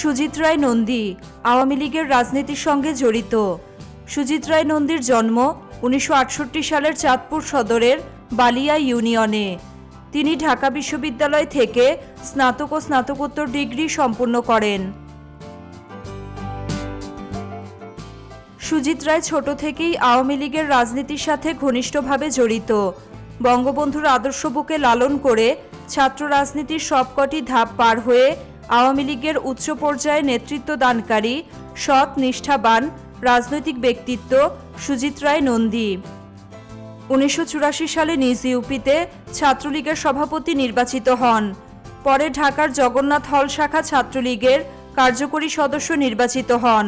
সুজিত রায় নন্দী আওয়ামী লীগের রাজনীতির সঙ্গে জড়িত। সুজিত রায় নন্দীর জন্ম উনিশশো আটষট্টি সালের চাঁদপুর সদরের বালিয়া ইউনিয়নে। তিনি ঢাকা বিশ্ববিদ্যালয় থেকে স্নাতক ও স্নাতকোত্তর ডিগ্রি সম্পূর্ণ করেন। সুজিত রায় ছোট থেকেই আওয়ামী লীগের রাজনীতির সাথে ঘনিষ্ঠভাবে জড়িত। বঙ্গবন্ধুর আদর্শ বুকে লালন করে ছাত্র রাজনীতির সবকটি ধাপ পার হয়ে আওয়ামী লীগের উচ্চ পর্যায়ে নেতৃত্ব দানকারী সৎ নিষ্ঠাবান রাজনৈতিক ব্যক্তিত্ব সুজিত রায় নন্দী। উনিশশো চুরাশি সালে নিজ ইউপিতে ছাত্রলীগের সভাপতি নির্বাচিত হন। পরে ঢাকার জগন্নাথ হল শাখা ছাত্রলীগের কার্যকরী সদস্য নির্বাচিত হন।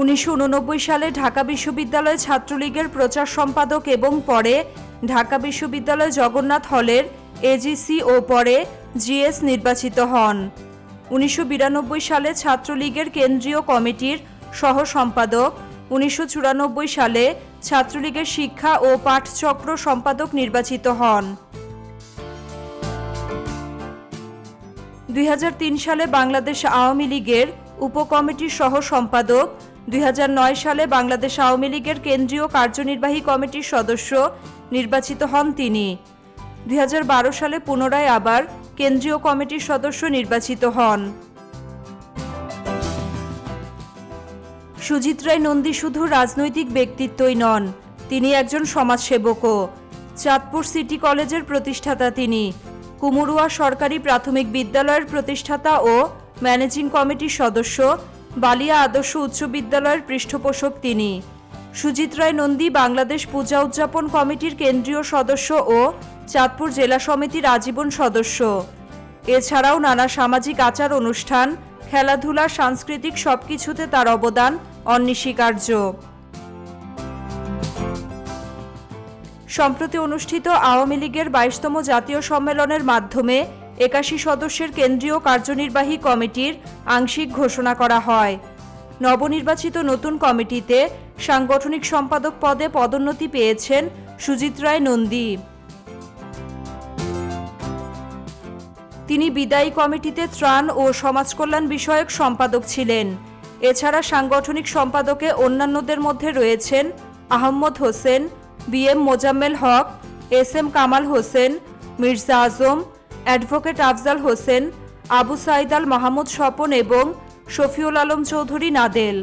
উনিশশো উননব্বই সালে ঢাকা বিশ্ববিদ্যালয় ছাত্রলীগের প্রচার সম্পাদক এবং পরে ঢাকা বিশ্ববিদ্যালয় জগন্নাথ হলের এজিসি ও পরে জিএস নির্বাচিত হন। উনিশশো বিরানব্বই সালে ছাত্রলীগের কেন্দ্রীয় কমিটির সহ সম্পাদক উনিশশো চুরানব্বই সালে ছাত্রলীগের শিক্ষা ও পাঠচক্র সম্পাদক নির্বাচিত হন। দুই হাজার তিন সালে বাংলাদেশ আওয়ামী লীগের উপকমিটির সহ সম্পাদক দুই হাজার নয় সালে বাংলাদেশ আওয়ামী লীগের কেন্দ্রীয় কার্যনির্বাহী কমিটির সদস্য নির্বাচিত হন তিনি। দুই হাজার বারো সালে পুনরায় আবার কেন্দ্রীয় কমিটির সদস্য নির্বাচিত হন। সুজিত রায় নন্দী শুধু রাজনৈতিক ব্যক্তিত্বই নন, তিনি একজন সমাজসেবকও। চাঁদপুর সিটি কলেজের প্রতিষ্ঠাতা তিনি। কুমুরুয়া সরকারি প্রাথমিক বিদ্যালয়ের প্রতিষ্ঠাতা ও ম্যানেজিং কমিটির সদস্য। বালিয়া আদর্শ উচ্চ বিদ্যালয়ের পৃষ্ঠপোষক তিনি। সুজিত রায় নন্দী, বাংলাদেশ পূজা উদযাপন কমিটির কেন্দ্রীয় সদস্য ও চাঁদপুর জেলা সমিতির আজীবন সদস্য। এছাড়াও নানা সামাজিক আচার অনুষ্ঠান, খেলাধুলা, সাংস্কৃতিক সবকিছুতে তার অবদান অন্বেষিকার্য সম্প্রতি অনুষ্ঠিত আওয়ামী লীগের বাইশতম জাতীয় সম্মেলনের মাধ্যমে একাশি সদস্যের কেন্দ্রীয় কার্যনির্বাহী কমিটির আংশিক ঘোষণা করা হয়। নবনির্বাচিত নতুন কমিটিতে সাংগঠনিক সম্পাদক পদে পদোন্নতি পেয়েছেন সুজিত রায় নন্দী। তিনি বিদায়ী কমিটিতে ত্রাণ ও সমাজকল্যাণ বিষয়ক সম্পাদক ছিলেন। এছাড়া সাংগঠনিক সম্পাদকে অন্যান্যদের মধ্যে রয়েছেন Ahmed Hossain B M Mozammel Haque, S M Kamal Hossain, Mirza Azam, advocate Afzal Hossain, Abu Sayeed Al Mahmud Swapan এবং শফিউল আলম চৌধুরী নাদেল।